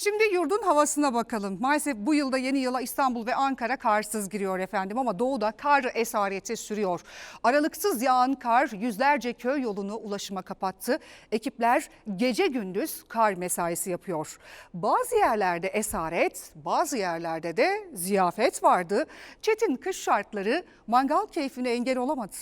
Şimdi yurdun havasına bakalım. Maalesef bu yılda yeni yıla İstanbul ve Ankara karsız giriyor efendim ama doğuda kar esareti sürüyor. Aralıksız yağan kar yüzlerce köy yolunu ulaşıma kapattı. Ekipler gece gündüz kar mesaisi yapıyor. Bazı yerlerde esaret, bazı yerlerde de ziyafet vardı. Çetin kış şartları mangal keyfine engel olamadı.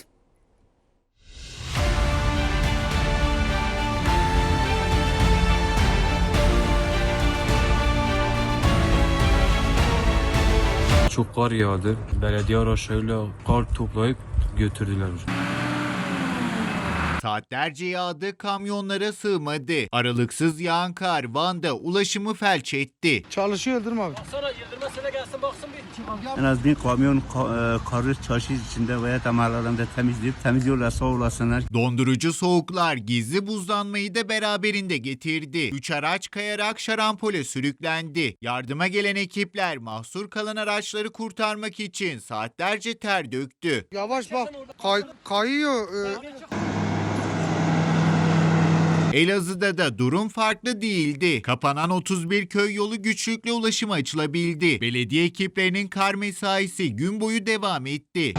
Çok kar yağdı. Belediye araçlarıyla kar toplayıp götürdüler. Saatlerce yağdı, kamyonlara sığmadı. Aralıksız yağan kar Van'da ulaşımı felç etti. Çalışıyor Yıldırım abi. En az bir kamyon ka- e, karı çarşı içinde veya damarlarında temizleyip temizliyorlar sağ olasınlar. Dondurucu soğuklar gizli buzlanmayı da beraberinde getirdi. Üç araç kayarak şarampole sürüklendi. Yardıma gelen ekipler mahsur kalan araçları kurtarmak için saatlerce ter döktü. Yavaş bak. Kay, kayıyor. Ee, Elazığ'da da durum farklı değildi. Kapanan 31 köy yolu güçlükle ulaşıma açılabildi. Belediye ekiplerinin kar mesaisi gün boyu devam etti.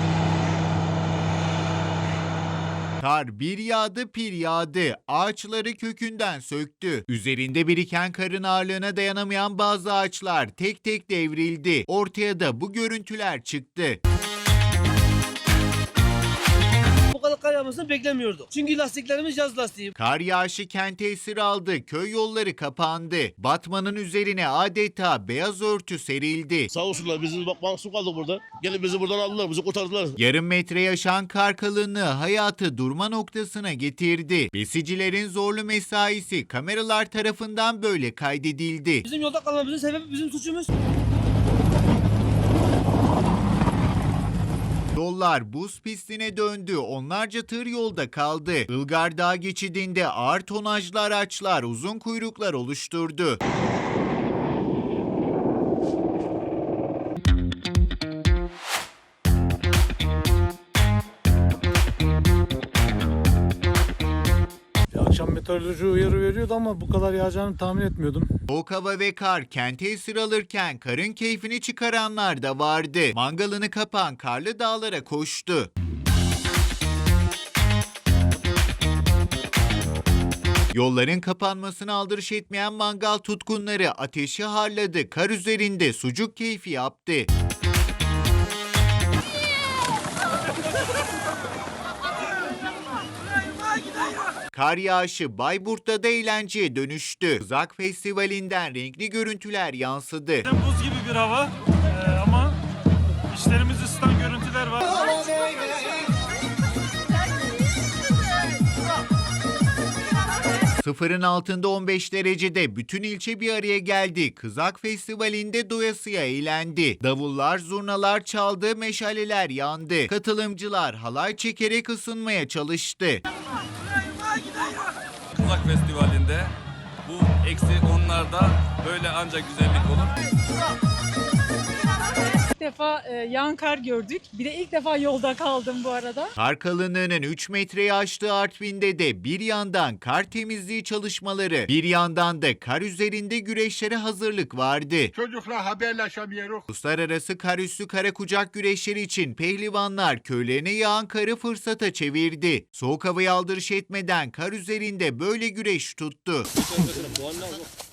Kar bir yağdı pir yağdı. Ağaçları kökünden söktü. Üzerinde biriken karın ağırlığına dayanamayan bazı ağaçlar tek tek devrildi. Ortaya da bu görüntüler çıktı. Yağmasını beklemiyorduk. Çünkü lastiklerimiz yaz lastiği. Kar yağışı kente esir aldı. Köy yolları kapandı. Batmanın üzerine adeta beyaz örtü serildi. Sağ olsunlar biz bak mahsur kaldık burada. Gelip bizi buradan aldılar, bizi kurtardılar. Yarım metre yaşan kar kalınlığı hayatı durma noktasına getirdi. Besicilerin zorlu mesaisi kameralar tarafından böyle kaydedildi. Bizim yolda kalmamızın sebebi bizim suçumuz. Yollar buz pistine döndü. Onlarca tır yolda kaldı. Ilgar Dağ geçidinde ağır tonajlı araçlar uzun kuyruklar oluşturdu. Meteoroloji uyarı veriyordu ama bu kadar yağacağını tahmin etmiyordum. Soğuk hava ve kar kente esir alırken karın keyfini çıkaranlar da vardı. Mangalını kapan karlı dağlara koştu. Yolların kapanmasına aldırış etmeyen mangal tutkunları ateşi harladı. Kar üzerinde sucuk keyfi yaptı. Kar yağışı Bayburt'ta da eğlenceye dönüştü. Uzak Festivali'nden renkli görüntüler yansıdı. Buz gibi bir hava ee, ama işlerimizi ısıtan görüntüler var. Sıfırın altında 15 derecede bütün ilçe bir araya geldi. Kızak Festivali'nde doyasıya eğlendi. Davullar, zurnalar çaldı, meşaleler yandı. Katılımcılar halay çekerek ısınmaya çalıştı. Kızak Festivali'nde bu eksi onlarda böyle ancak güzellik olur. İlk defa e, yağan kar gördük. Bir de ilk defa yolda kaldım bu arada. Kar kalınlığının 3 metreyi aştığı Artvin'de de bir yandan kar temizliği çalışmaları, bir yandan da kar üzerinde güreşlere hazırlık vardı. Çocukla haberleşemiyoruz. Uluslararası kar üstü kara kucak güreşleri için pehlivanlar köylerine yağan karı fırsata çevirdi. Soğuk havaya aldırış etmeden kar üzerinde böyle güreş tuttu.